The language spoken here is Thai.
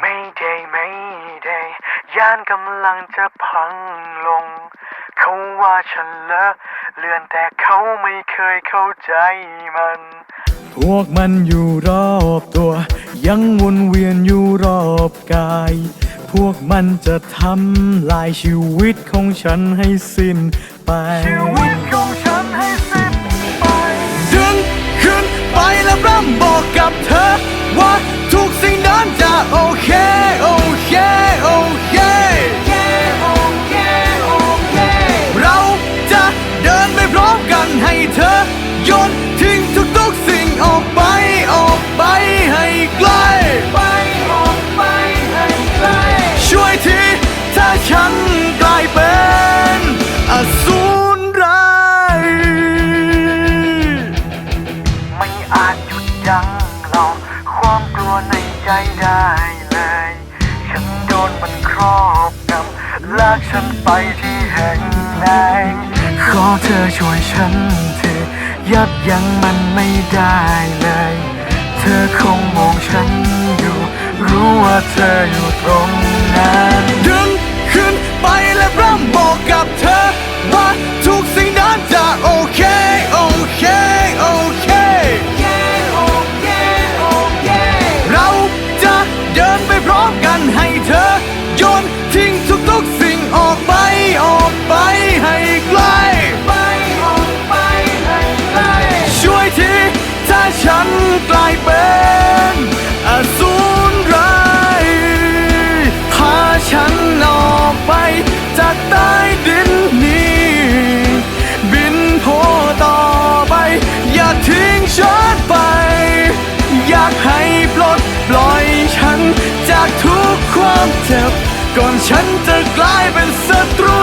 ไม่ได้ไม่ได้ยานกำลังจะพังลง เขาว่าฉันเลอะเลือนแต่เขาไม่เคยเข้าใจมัน พวกมันอยู่รอบตัว ยังวนเวียนอยู่รอบกาย พวกมันจะทำลายชีวิตของฉันให้สิ้นไปชีวิตของ ยนทิ้งทุกๆสิ่งออกไปออกไปให้ไกลไปออกไปให้ไกลช่วยทีถ้าฉันกลายเป็นอสูรร้ายไม่อาจหยุดยั้งเราความกลัวในใจได้เลย ฉันโดนมันครอบงำลากฉันไปที่แห่งไหนขอเธอช่วยฉันที ยับยั้งมันไม่ได้เลย เธอคงมองฉันอยู่ รู้ว่าเธออยู่ตรงนั้นดึงขึ้นไปและร่ำบอกกับเธอ ว่าทุกสิ่งนั้นจะโอเค โอเค โอเค เราจะเดินไปพร้อมกันให้เธอโยนทิ้งทุกๆสิ่งออกไป ใต้ดินนี้ บินโพต่อไป อย่าทิ้งฉันไป อยากให้ปลดปล่อยฉัน จากทุกความเจ็บ ก่อนฉันจะกลายเป็นศัตรู